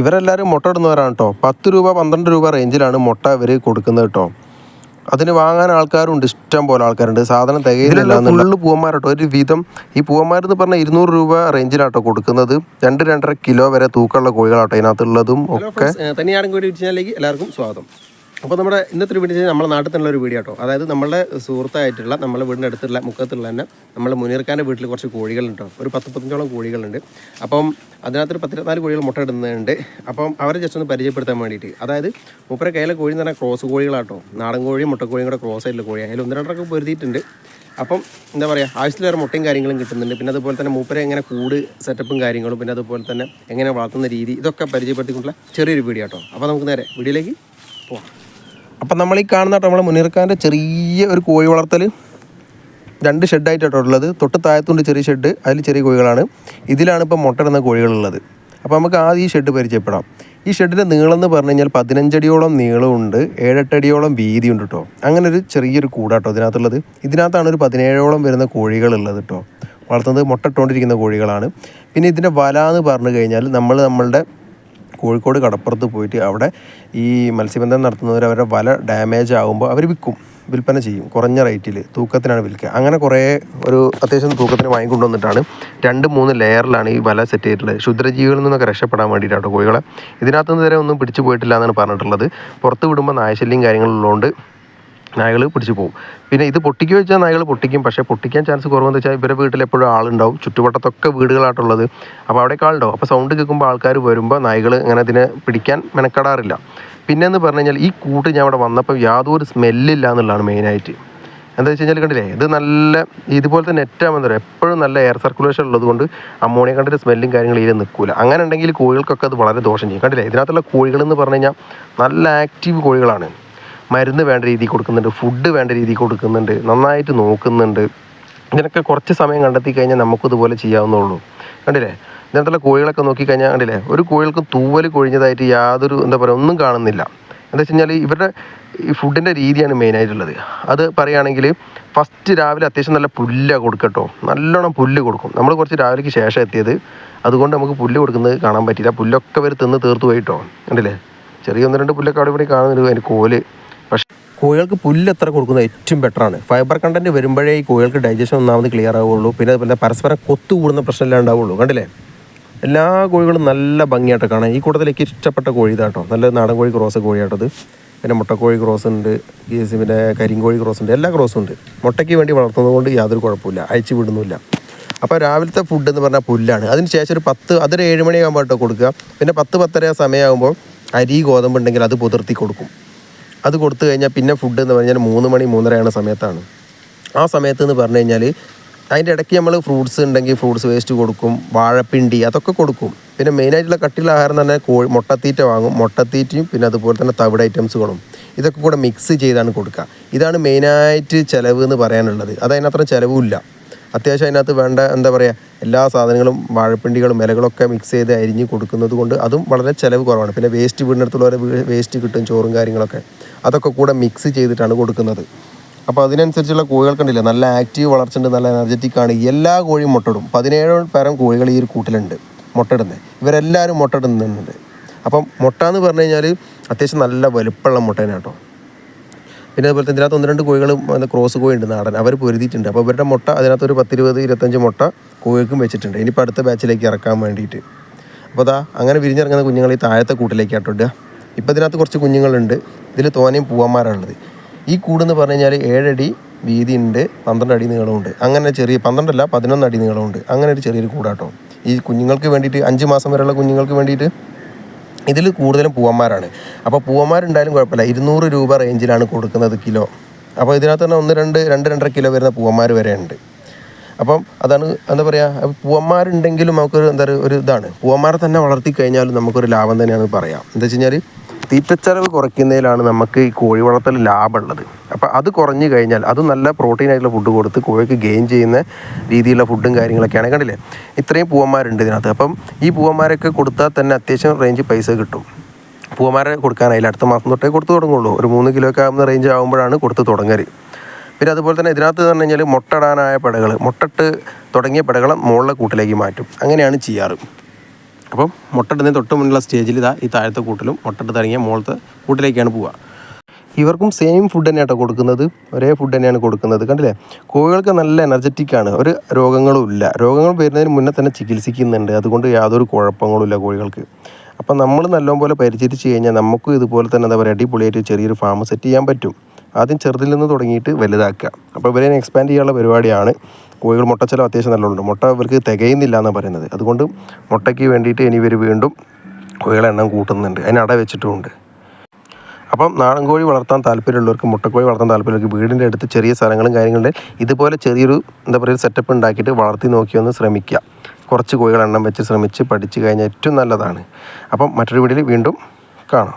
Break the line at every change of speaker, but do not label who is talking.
ഇവരെല്ലാവരും മുട്ട ഇടുന്നവരാണ് കേട്ടോ പത്ത് രൂപ പന്ത്രണ്ട് രൂപ റേഞ്ചിലാണ് മുട്ട ഇവർ കൊടുക്കുന്നത് കേട്ടോ അതിന് വാങ്ങാൻ ആൾക്കാരുണ്ട് ഇഷ്ടം പോലെ ആൾക്കാരുണ്ട്. സാധനം തികയില്ല ഫുള്ള് പൂവന്മാരട്ടോ ഒരു വിധം ഈ പൂവന്മാരെന്ന് പറഞ്ഞാൽ ഇരുന്നൂറ് രൂപ റേഞ്ചിലാട്ടോ കൊടുക്കുന്നത്. രണ്ട് രണ്ടര കിലോ വരെ തൂക്കമുള്ള കോഴികളാട്ടോ ഇതിനകത്തുള്ളതും ഒക്കെ.
തന്നെയാണെങ്കിൽ എല്ലാവർക്കും സ്വാഗതം. അപ്പോൾ നമ്മുടെ ഇന്നത്തെ ഒരു വീഡിയോ നമ്മുടെ നാട്ടിൽ തന്നെയുള്ള ഒരു വീഡിയോ കേട്ടോ. അതായത് നമ്മുടെ സുഹൃത്തായിട്ടുള്ള നമ്മുടെ വീടിന്റെ അടുത്തുള്ള മുക്കത്തുള്ള തന്നെ നമ്മുടെ മുനീർക്കാന്റെ വീട്ടിൽ കുറച്ച് കോഴികളുണ്ട് ഒരു പത്ത് പത്തഞ്ചോളം കോഴികളുണ്ട്. അപ്പം അതിനകത്തൊരു പത്തിരുപത്തിനാല് കോഴികൾ മുട്ട ഇടുന്നുണ്ട്. അപ്പം അവരെ ജസ്റ്റ് ഒന്ന് പരിചയപ്പെടുത്താൻ വേണ്ടിയിട്ട്. അതായത് മുപ്പര കയ്യിലെ കോഴി എന്ന് ക്രോസ് കോഴികളാട്ടോ നാടൻ കോഴിയും മുട്ടക്കോഴിയും കൂടെ ക്രോസ് ആയിട്ടുള്ള കോഴി അതിൽ ഒന്ന് രണ്ടൊക്കെ പൊരുത്തിയിട്ടുണ്ട് അപ്പം എന്താ പറയുക ആവശ്യത്തിലേറെ മുട്ടയും കാര്യങ്ങളും കിട്ടുന്നുണ്ട്. പിന്നെ അതുപോലെ തന്നെ മൂപ്പരെ എങ്ങനെ കൂട് സെറ്റപ്പും കാര്യങ്ങളും പിന്നെ അതുപോലെ തന്നെ എങ്ങനെ വളർത്തുന്ന രീതി ഇതൊക്കെ പരിചയപ്പെടുത്തിക്കൊണ്ടുള്ള ചെറിയൊരു വീഡിയോ കേട്ടോ. അപ്പോൾ നമുക്ക് നേരെ വീഡിയോയിലേക്ക് പോവാം.
അപ്പം നമ്മൾ ഈ കാണുന്ന നമ്മളെ മുനീർക്കാന്റെ ചെറിയ ഒരു കോഴി വളർത്തൽ രണ്ട് ഷെഡായിട്ടാണ് ഉള്ളത്. തൊട്ട് താഴത്തുണ്ട് ചെറിയ ഷെഡ് അതിൽ ചെറിയ കോഴികളാണ്. ഇതിലാണ് ഇപ്പോൾ മുട്ടയിടുന്ന കോഴികളുള്ളത്. അപ്പോൾ നമുക്ക് ആദ്യം ഈ ഷെഡ് പരിചയപ്പെടാം. ഈ ഷെഡിന്റെ നീളം എന്ന് പറഞ്ഞു കഴിഞ്ഞാൽ പതിനഞ്ചടിയോളം നീളമുണ്ട് ഏഴെട്ടടിയോളം വീതിയുണ്ട് കേട്ടോ. അങ്ങനെ ഒരു ചെറിയൊരു കൂടാട്ടോ ഇതിനകത്തുള്ളത്. ഇതിനകത്താണ് ഒരു പതിനേഴോളം വരുന്ന കോഴികളുള്ളത് കേട്ടോ. വളർത്തുന്നത് മുട്ട ഇട്ടുകൊണ്ടിരിക്കുന്ന കോഴികളാണ്. പിന്നെ ഇതിന്റെ വല എന്ന് പറഞ്ഞു കഴിഞ്ഞാൽ നമ്മൾ നമ്മളുടെ കോഴിക്കോട് കടപ്പുറത്ത് പോയിട്ട് അവിടെ ഈ മത്സ്യബന്ധനം നടത്തുന്നവർ അവരുടെ വല ഡാമേജ് ആകുമ്പോൾ അവർ വിൽക്കും വിൽപ്പന ചെയ്യും കുറഞ്ഞ റേറ്റിൽ തൂക്കത്തിനാണ് വിൽക്കുക. അങ്ങനെ കുറേ ഒരു അത്യാവശ്യം തൂക്കത്തിന് വാങ്ങിക്കൊണ്ടുവന്നിട്ടാണ് രണ്ട് മൂന്ന് ലെയറിലാണ് ഈ വല സെറ്റ് ചെയ്തിട്ടുള്ളത്. ക്ഷുദ്രജീവികളിൽ നിന്നൊക്കെ രക്ഷപ്പെടാൻ വേണ്ടിയിട്ടാണ് കോഴികളെ. ഇതിനകത്ത് നിന്ന് വരെ ഒന്നും പിടിച്ചു പോയിട്ടില്ല എന്നാണ് പറഞ്ഞിട്ടുള്ളത്. പുറത്ത് വിടുമ്പോൾ നായശല്യം കാര്യങ്ങളുള്ളതുകൊണ്ട് നായകൾ പിടിച്ചു പോകും പിന്നെ ഇത് പൊട്ടിക്കുക വെച്ചാൽ നായകൾ പൊട്ടിക്കും. പക്ഷേ പൊട്ടിക്കാൻ ചാൻസ് കുറവെന്ന് വെച്ചാൽ ഇവരുടെ വീട്ടിൽ എപ്പോഴും ആളുണ്ടാവും. ചുറ്റുവട്ടത്തൊക്കെ വീടുകളായിട്ടുള്ളത്. അപ്പോൾ അവിടെ ആളുണ്ടാവും അപ്പോൾ സൗണ്ട് കേൾക്കുമ്പോൾ ആൾക്കാർ വരുമ്പോൾ നായകൾ അങ്ങനെ ഇതിനെ പിടിക്കാൻ മെനക്കെടാറില്ല. പിന്നെന്ന് പറഞ്ഞു കഴിഞ്ഞാൽ ഈ കൂട്ട് ഞാൻ അവിടെ വന്നപ്പോൾ യാതൊരു സ്മെല്ലില്ല എന്നുള്ളതാണ് മെയിനായിട്ട്. എന്താ വെച്ച് കഴിഞ്ഞാൽ കണ്ടില്ലേ? ഇത് നല്ല ഇതുപോലത്തെ നെറ്റാകുമ്പോൾ എപ്പോഴും നല്ല എയർ സർക്കുലേഷൻ ഉള്ളതുകൊണ്ട് അമോണിയ കണ്ടിട്ട് സ്മെല്ലും കാര്യങ്ങളും ഇതിൽ നിൽക്കില്ല അങ്ങനെ ഉണ്ടെങ്കിൽ കോഴികൾക്കൊക്കെ അത് വളരെ ദോഷം ചെയ്യും. കണ്ടില്ലേ? ഇതിനകത്തുള്ള കോഴികളെന്ന് പറഞ്ഞു കഴിഞ്ഞാൽ നല്ല ആക്റ്റീവ് കോഴികളാണ്. മരുന്ന് വേണ്ട രീതിയിൽ കൊടുക്കുന്നുണ്ട് ഫുഡ് വേണ്ട രീതിയിൽ കൊടുക്കുന്നുണ്ട് നന്നായിട്ട് നോക്കുന്നുണ്ട്. ഇതിനൊക്കെ കുറച്ച് സമയം കണ്ടെത്തി കഴിഞ്ഞാൽ നമുക്കും ഇതുപോലെ ചെയ്യാവുന്നുള്ളൂ കണ്ടില്ലേ? ഇതിനകത്തുള്ള കോഴികളൊക്കെ നോക്കിക്കഴിഞ്ഞാൽ കണ്ടില്ലേ? ഒരു കോഴികൾക്ക് തൂവൽ കൊഴിഞ്ഞതായിട്ട് യാതൊരു എന്താ പറയുക ഒന്നും കാണുന്നില്ല. എന്താ വെച്ച് കഴിഞ്ഞാൽ ഇവരുടെ ഈ ഫുഡിന്റെ രീതിയാണ് മെയിനായിട്ടുള്ളത് അത് പറയുകയാണെങ്കിൽ ഫസ്റ്റ് രാവിലെ അത്യാവശ്യം നല്ല പുല്ലാണ് കൊടുക്കട്ടോ നല്ലോണം പുല്ല് കൊടുക്കും. നമ്മൾ കുറച്ച് രാവിലേക്ക് ശേഷം എത്തിയത് അതുകൊണ്ട് നമുക്ക് പുല്ല് കൊടുക്കുന്നത് കാണാൻ പറ്റില്ല പുല്ലൊക്കെ അവർ തിന്ന് തീർത്തു പോയിട്ടോ കണ്ടില്ലേ? ചെറിയ ഒന്ന് രണ്ട് പുല്ലൊക്കെ അവിടെ ഇവിടെ കാണുന്നുണ്ട്. അതിന്റെ കോൽ കോഴികൾക്ക് പുല്ല് എത്ര കൊടുക്കുന്നത് ഏറ്റവും ബെറ്ററാണ് ഫൈബർ കണ്ടന്റ് വരുമ്പോഴേ ഈ കോഴികൾക്ക് ഡൈജഷൻ ഒന്നാമത് ക്ലിയർ ആവുള്ളൂ പിന്നെ അതുപോലെ പരസ്പരം കൊത്തു കൂടുന്ന പ്രശ്നമെല്ലാം ഉണ്ടാവുള്ളൂ കണ്ടില്ലേ? എല്ലാ കോഴികളും നല്ല ഭംഗിയായിട്ട് കാണാം. ഈ കൂട്ടത്തിലേക്ക് ഇഷ്ടപ്പെട്ട കോഴി ഇതാട്ടോ നല്ല നാടൻ കോഴി ക്രോസ് കോഴിയാട്ടത് പിന്നെ മുട്ടക്കോഴി ക്രോസ് ഉണ്ട്. പിന്നെ കരിങ്കോഴി ക്രോസ് ഉണ്ട്. എല്ലാ ക്രോസും ഉണ്ട്. മുട്ടയ്ക്ക് വേണ്ടി വളർത്തുന്നത് കൊണ്ട് യാതൊരു കുഴപ്പമില്ല അയച്ചു വിടുന്നില്ല അപ്പോൾ രാവിലത്തെ ഫുഡ് എന്ന് പറഞ്ഞാൽ പുല്ലാണ്. അതിന് ശേഷം ഒരു പത്ത് അതൊരു ഏഴ് മണിയാകുമ്പോൾ കൊടുക്കുക. പിന്നെ പത്ത് പത്തര സമയമാകുമ്പോൾ അരി ഗോതമ്പ് ഉണ്ടെങ്കിൽ അത് പുതിർത്തി കൊടുക്കും. അത് കൊടുത്തു കഴിഞ്ഞാൽ പിന്നെ ഫുഡ് എന്ന് പറഞ്ഞാൽ മൂന്ന് മണി മൂന്നരയാണ് സമയത്താണ്. ആ സമയത്ത് എന്ന് പറഞ്ഞു കഴിഞ്ഞാൽ അതിന്റെ ഇടയ്ക്ക് നമ്മൾ ഫ്രൂട്ട്സ് ഉണ്ടെങ്കിൽ ഫ്രൂട്ട്സ് വേസ്റ്റ് കൊടുക്കും വാഴപ്പിണ്ടി അതൊക്കെ കൊടുക്കും. പിന്നെ മെയിനായിട്ടുള്ള കട്ടിയുള്ള ആഹാരം എന്ന് പറഞ്ഞാൽ കോഴി മുട്ടത്തീറ്റ വാങ്ങും. മുട്ടത്തീറ്റയും പിന്നെ അതുപോലെ തന്നെ തവിട് ഐറ്റംസുകളും ഇതൊക്കെ കൂടെ മിക്സ് ചെയ്താണ് കൊടുക്കുക. ഇതാണ് മെയിനായിട്ട് ചിലവ് എന്ന് പറയാനുള്ളത്. അത് അതിനത്ര ചിലവുമില്ല. അത്യാവശ്യം അതിനകത്ത് വേണ്ട എന്താ പറയുക എല്ലാ സാധനങ്ങളും വാഴപ്പിണ്ടികളും ഇലകളൊക്കെ മിക്സ് ചെയ്ത് അരിഞ്ഞ് കൊടുക്കുന്നത് കൊണ്ട് അതും വളരെ ചിലവ് കുറവാണ്. പിന്നെ വേസ്റ്റ് വീടിനടുത്തുള്ളവരെ വേസ്റ്റ് കിട്ടും ചോറും കാര്യങ്ങളൊക്കെ. അതൊക്കെ കൂടെ മിക്സ് ചെയ്തിട്ടാണ് കൊടുക്കുന്നത്. അപ്പോൾ അതിനനുസരിച്ചുള്ള കോഴികൾ കണ്ടില്ല? നല്ല ആക്റ്റീവ് വളർച്ചയുണ്ട് നല്ല എനർജറ്റിക് ആണ്. എല്ലാ കോഴിയും മുട്ടയിടും. പതിനേഴ് പരം കോഴികൾ ഈ ഒരു കൂട്ടിലുണ്ട് മുട്ടയിടുന്നത് ഇവരെല്ലാവരും മുട്ടയിടുന്നുണ്ട്. അപ്പം മുട്ട എന്ന് പറഞ്ഞു കഴിഞ്ഞാൽ അത്യാവശ്യം നല്ല വലുപ്പമുള്ള മുട്ടേനെ കേട്ടോ പിന്നെ അതുപോലെ തന്നെ ഇതിനകത്ത് ഒന്ന് രണ്ട് കോഴികളും ക്രോസ് കോഴി ഉണ്ട് നാടൻ. അവർ പൊരുതിയിട്ടുണ്ട്. അപ്പോൾ അവരുടെ മുട്ട അതിനകത്ത് ഒരു പത്തിരുപത് ഇരുപത്തഞ്ച് മുട്ട കോഴിക്കും വെച്ചിട്ടുണ്ട്. ഇനിയിപ്പോൾ അടുത്ത ബാച്ചിലേക്ക് ഇറക്കാൻ വേണ്ടിയിട്ട്. അപ്പോൾ അതാ അങ്ങനെ വിരിഞ്ഞിറങ്ങുന്ന കുഞ്ഞുങ്ങൾ ഈ താഴത്തെ കൂട്ടിലേക്ക് ഇടുക. ഇപ്പോൾ ഇതിനകത്ത് കുറച്ച് കുഞ്ഞുങ്ങളുണ്ട്. ഇതിൽ തോനയും പൂവന്മാരാണുള്ളത്. ഈ കൂടെന്ന് പറഞ്ഞു കഴിഞ്ഞാൽ ഏഴടി ഉണ്ട് പന്ത്രണ്ട് അടി നീളമുണ്ട്. അങ്ങനെ ചെറിയ പന്ത്രണ്ടല്ല പതിനൊന്ന് അടി നീളമുണ്ട്. അങ്ങനെ ഒരു ചെറിയൊരു കൂടാട്ടോ. ഈ കുഞ്ഞുങ്ങൾക്ക് വേണ്ടിയിട്ട് അഞ്ച് മാസം വരെയുള്ള കുഞ്ഞുങ്ങൾക്ക് വേണ്ടിയിട്ട് ഇതിൽ കൂടുതലും പൂവന്മാരാണ്. അപ്പോൾ പൂവന്മാരുണ്ടായാലും കുഴപ്പമില്ല. ഇരുന്നൂറ് രൂപ റേഞ്ചിലാണ് കൊടുക്കുന്നത് കിലോ. അപ്പോൾ ഇതിനകത്ത് തന്നെ ഒന്ന് രണ്ട് രണ്ട് രണ്ടര കിലോ വരുന്ന പൂവന്മാർ വരെ ഉണ്ട്. അപ്പം അതാണ് എന്താ പറയുക പൂവന്മാരുണ്ടെങ്കിലും നമുക്കൊരു എന്താ പറയുക ഒരു ഇതാണ്. പൂവന്മാരെ തന്നെ വളർത്തി കഴിഞ്ഞാലും നമുക്കൊരു ലാഭം തന്നെയാണ് പറയാം. എന്താ വെച്ച് കഴിഞ്ഞാൽ തീറ്റച്ചെലവ് കുറയ്ക്കുന്നതിലാണ് നമുക്ക് ഈ കോഴി വളർത്തൽ ലാഭമുള്ളത് അപ്പോൾ അത് കുറഞ്ഞു കഴിഞ്ഞാൽ അത് നല്ല പ്രോട്ടീൻ ആയിട്ടുള്ള ഫുഡ് കൊടുത്ത് കോഴിക്ക് ഗെയിൻ ചെയ്യുന്ന രീതിയിലുള്ള ഫുഡും കാര്യങ്ങളൊക്കെയാണ് കണ്ടില്ലേ? ഇത്രയും പൂവന്മാരുണ്ട് ഇതിനകത്ത്. അപ്പം ഈ പൂവന്മാരൊക്കെ കൊടുത്താൽ തന്നെ അത്യാവശ്യം റേഞ്ച് പൈസ കിട്ടും. പൂവന്മാരെ കൊടുക്കാനായില്ല. അടുത്ത മാസം തൊട്ടേ കൊടുത്തു തുടങ്ങുള്ളൂ. ഒരു മൂന്ന് കിലോ ഒക്കെ ആകുന്ന റേഞ്ച് ആകുമ്പോഴാണ് കൊടുത്ത് തുടങ്ങൽ. പിന്നെ അതുപോലെ തന്നെ ഇതിനകത്ത് എന്ന് പറഞ്ഞു കഴിഞ്ഞാൽ മുട്ടടാനായ പടകൾ മുട്ടട്ട് തുടങ്ങിയ പടകളെ മുകളിലെ കൂട്ടിലേക്ക് മാറ്റും. അങ്ങനെയാണ് ചെയ്യാറ്.
അപ്പം മുട്ടടുന്നതിന് തൊട്ട് മുന്നിലുള്ള സ്റ്റേജിൽ ഇതാ ഈ താഴത്തെ കൂട്ടിലും മുട്ടട്ട് തുടങ്ങിയ മുകളത്തെ കൂട്ടിലേക്കാണ് പോവുക.
ഇവർക്കും സെയിം ഫുഡ് തന്നെയാട്ടോ കൊടുക്കുന്നത്. ഒരേ ഫുഡ് തന്നെയാണ് കൊടുക്കുന്നത്. കണ്ടില്ലേ? കോഴികൾക്ക് നല്ല എനർജറ്റിക് ആണ്. ഒരു രോഗങ്ങളും ഇല്ല. രോഗങ്ങൾ വരുന്നതിന് മുന്നേ തന്നെ ചികിത്സിക്കുന്നുണ്ട്. അതുകൊണ്ട് യാതൊരു കുഴപ്പങ്ങളും ഇല്ല കോഴികൾക്ക്. അപ്പം നമ്മൾ നല്ലപോലെ പരിചരിച്ച് കഴിഞ്ഞാൽ നമുക്കും ഇതുപോലെ തന്നെ എന്താ പറയുക അടിപൊളിയായിട്ട് ചെറിയൊരു ഫാം സെറ്റ് ചെയ്യാൻ പറ്റും. ആദ്യം ചെറുതിൽ നിന്ന് തുടങ്ങിയിട്ട് വലുതാക്കുക. അപ്പോൾ ഇവരെ എക്സ്പാൻഡ് ചെയ്യാനുള്ള പരിപാടിയാണ്. കോഴികൾ മുട്ട ചിലവ് അത്യാവശ്യം നല്ലോണം മുട്ട ഇവർക്ക് തികയുന്നില്ല എന്നാണ് പറയുന്നത്. അതുകൊണ്ട് മുട്ടയ്ക്ക് വേണ്ടിയിട്ട് ഇനി ഇവർ വീണ്ടും കോഴികളെ എണ്ണം കൂട്ടുന്നുണ്ട്. അതിന് അട വെച്ചിട്ടുമുണ്ട്. അപ്പം നാടൻ കോഴി വളർത്താൻ താല്പര്യമുള്ളവർക്ക് മുട്ടക്കോഴി വളർത്താൻ താല്പര്യമുള്ളവർക്ക് വീടിന്റെ അടുത്ത് ചെറിയ സ്ഥലങ്ങളും കാര്യങ്ങളുടെ ഇതുപോലെ ചെറിയൊരു എന്താ പറയുക സെറ്റപ്പ് ഉണ്ടാക്കിയിട്ട് വളർത്തി നോക്കി ഒന്ന് ശ്രമിക്കുക. കുറച്ച് കോഴികൾ എണ്ണം വെച്ച് ശ്രമിച്ച് പഠിച്ചു കഴിഞ്ഞാൽ ഏറ്റവും നല്ലതാണ്. അപ്പം മറ്റൊരു വീഡിയോയിൽ വീണ്ടും കാണാം.